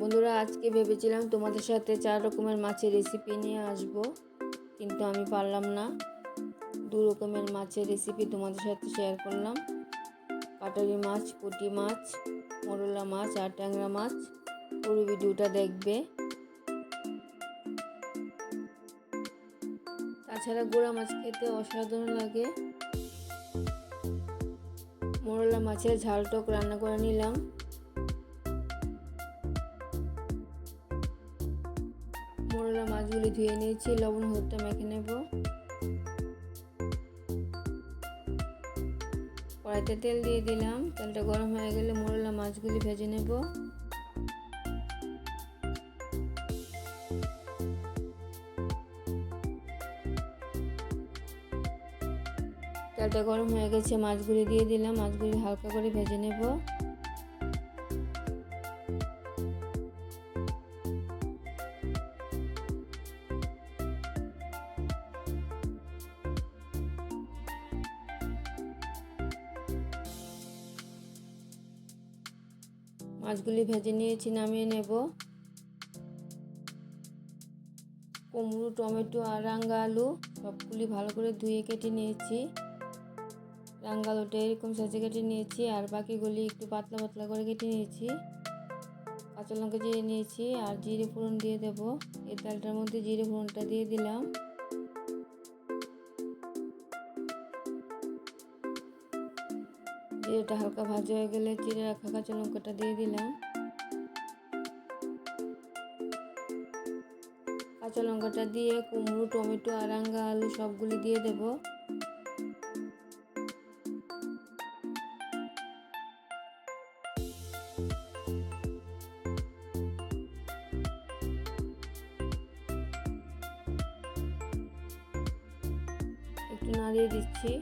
বন্ধুরা, আজকে ভেবেছিলাম তোমাদের সাথে চার রকমের মাছের রেসিপি নিয়ে আসব, কিন্তু আমি পারলাম না। দু রকমের মাছের রেসিপি তোমাদের সাথে শেয়ার করলাম। কাটারি মাছ, পুঁটি মাছ, মরলা মাছ আর ট্যাংরা মাছ। পুরো ভিডিওটা দেখবে। তাছাড়া গোড়া মাছ খেতে অসাধারণ লাগে। মরলা মাছের ঝাল টক রান্না করে নিলাম। মোরলা মাছগুলি ধুয়ে নিয়েছি, লবণ, হলুদটা মেখে নেব। কড়াইতে তেল দিয়ে দিলাম। তেলটা গরম হয়ে গেলে মোরলা মাছগুলি ভেজে নেব। তেলটা গরম হয়ে গেছে, মাছগুলি দিয়ে দিলাম। মাছগুলি হালকা করে ভেজে নেব। মাছগুলি ভেজে নিয়েছি, নামিয়ে নেব। কুমড়ো, টমেটো আর রাঙ্গা আলু সবগুলি ভালো করে ধুয়ে কেটে নিয়েছি। রাঙ্গা আলুটা এরকম সাজে কেটে নিয়েছি আর বাকিগুলি একটু পাতলা পাতলা করে কেটে নিয়েছি। কাঁচা লঙ্কা জিরে নিয়েছি আর জিরে ফোড়ন দিয়ে দেব। এই ডালটার মধ্যে জিরে ফোড়নটা দিয়ে দিলাম। জিরেটা হালকা ভাজা হয়ে গেলে চিড়ে রাখা কাঁচা লঙ্কাটা দিয়ে দিলাম। কাঁচা লঙ্কাটা দিয়ে কুমড়ো, টমেটো, আরাঙ্গা, আলু সবগুলি দিয়ে দেব। একটু নাড়িয়ে দিচ্ছি।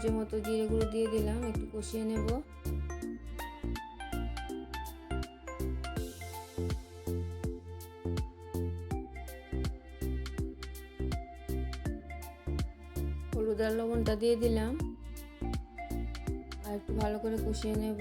এক চামচের মতো জিরে গুঁড়ো দিয়ে দিলাম, একটু কষিয়ে নেব। হলুদ আর লবণটা দিয়ে দিলাম, আর একটু ভালো করে কষিয়ে নেব।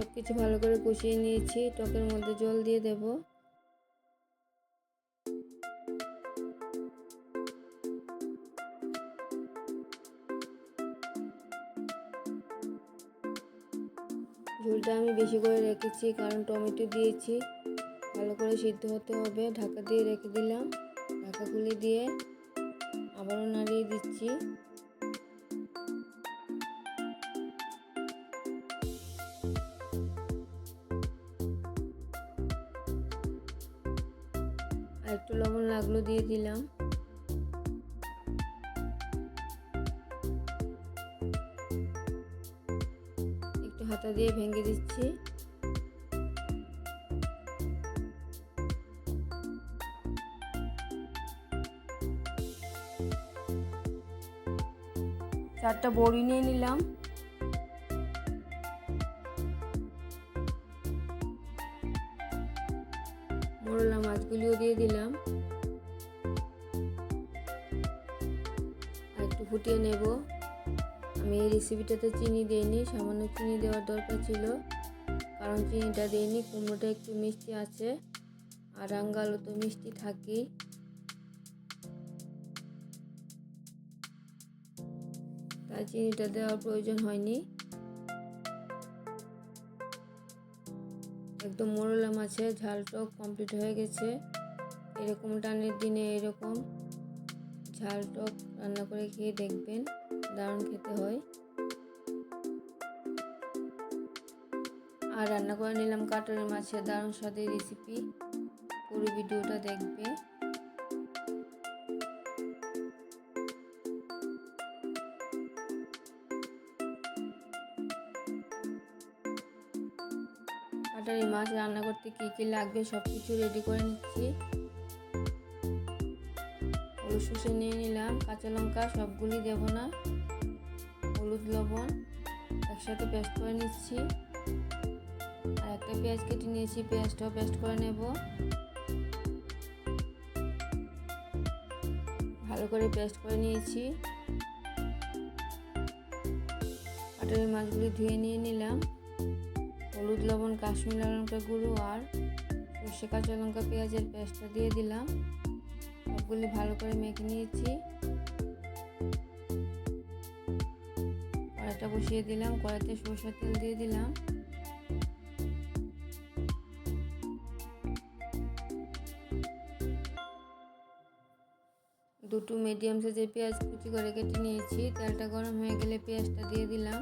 সব কিছু ভালো করে কষিয়ে নিয়েছি, টকের মধ্যে জল দিয়ে দেব। ঝোলটা আমি বেশি করে রেখেছি, কারণ টমেটো দিয়েছি। ভালো করে সিদ্ধ হতে হবে, ঢাকা দিয়ে রেখে দিলাম। ঢাকা খুলে দিয়ে আবারও নাড়িয়ে দিচ্ছি। একটু লবণ লাগল দিয়ে দিলাম। একটু হাতা দিয়ে ভেঙে দিচ্ছি। চারটা বড়ি নিয়ে নিলাম। মোরলা মাছগুলিও দিয়ে দিলাম। আর একটু ফুটিয়ে নেব। আমি এই রেসিপিটাতে চিনি দিইনি, সামান্য চিনি দেওয়ার দরকার ছিল। কারণ চিনিটা দিইনি, কুমড়োটা একটু মিষ্টি আছে। আর রাঙ্গালু তো মিষ্টি থাকেই। তাই চিনিটা দেওয়ার প্রয়োজন হয়নি। একদম মোরলা মাছের ঝাল টক কমপ্লিট হয়ে গেছে। এরকম টানের দিনে এরকম ঝাল টক রান্না করে খেয়ে দেখবেন, দারুণ খেতে হয়। আর রান্না করে নিলাম কাটরের মাছের দারুণ স্বাদের রেসিপি পুরো ভিডিওটা দেখবে। কাটারি মাছ রান্না করতে কী কী লাগবে সব কিছু রেডি করে নিচ্ছি। হলুদ শুষে নিয়ে নিলাম, কাঁচা লঙ্কা সবগুলি দেবো না। হলুদ, লবণ একসাথে পেস্ট করে নিচ্ছি। আর একটা পেঁয়াজ কেটে নিয়েছি, পেঁয়াজটাও পেস্ট করে নেব। ভালো করে পেস্ট করে নিয়েছি। কাটারি মাছগুলি ধুয়ে নিয়ে নিলাম। হলুদ লবণ, কাশ্মীর লঙ্কা গুঁড়ো আর সর্ষে কাঁচা লঙ্কা পেঁয়াজের পেস্টটা দিয়ে দিলাম। সবগুলি ভালো করে মেখে নিয়েছি। কড়াইটা বসিয়ে দিলাম, কড়াইতে সরষের তেল দিয়ে দিলাম। দুটো মিডিয়াম সাইজের পেঁয়াজ কুচি করে কেটে নিয়েছি। তেলটা গরম হয়ে গেলে পেঁয়াজটা দিয়ে দিলাম।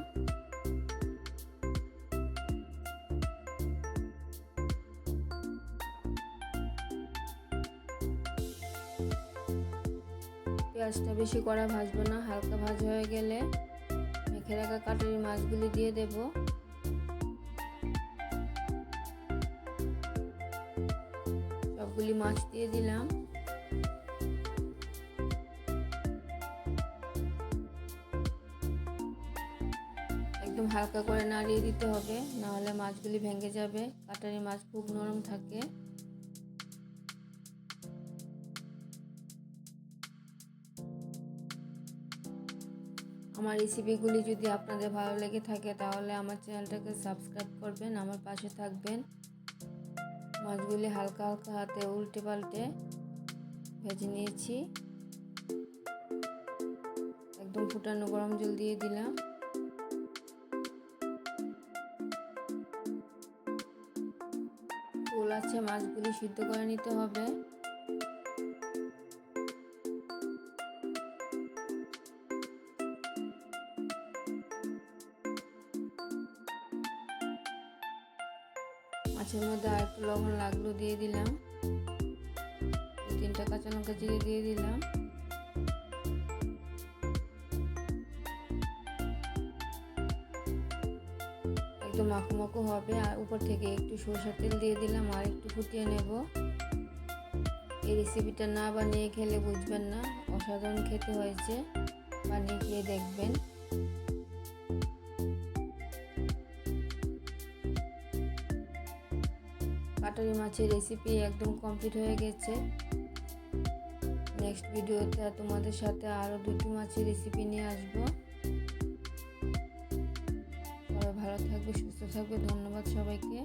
পেঁয়াজটা বেশি করা ভাজবো না, হালকা ভাজ হয়ে গেলে মেখে রাখা কাটারি মাছগুলি দিয়ে দেব। সবগুলি মাছ দিয়ে দিলাম। একদম হালকা করে নাড়িয়ে দিতে হবে, নাহলে মাছগুলি ভেঙে যাবে, কাটারি মাছ খুব নরম থাকে। আমার রেসিপিগুলি যদি আপনাদের ভালো লেগে থাকে, তাহলে আমার চ্যানেলটাকে সাবস্ক্রাইব করবেন, আমার পাশে থাকবেন। মাছগুলি হালকা হালকা হাতে উল্টে পাল্টে ভেজে নিয়েছি। একদম ফুটানো গরম জল দিয়ে দিলাম। ফুল আছে, মাছগুলি সিদ্ধ করে নিতে হবে। মাছের মধ্যে আর একটু লবণ লাগল দিয়ে দিলাম। দু তিনটা কাঁচা লঙ্কা জিরে দিয়ে দিলাম। একটু মাখো মাখো হবে। আর উপর থেকে একটু সরষের তেল দিয়ে দিলাম আর একটু ফুটিয়ে নেব। এই রেসিপিটা না বানিয়ে খেলে বুঝবেন না। অসাধারণ খেতে হয়েছে। বানিয়ে খেয়ে দেখবেন। কাটারি মাছের রেসিপি একদম কমপ্লিট হয়ে গেছে। নেক্সট ভিডিওতে তোমাদের সাথে আরও দুটি মাছের রেসিপি নিয়ে আসব। সবাই ভালো থাকবে, সুস্থ থাকবে, ধন্যবাদ সবাইকে।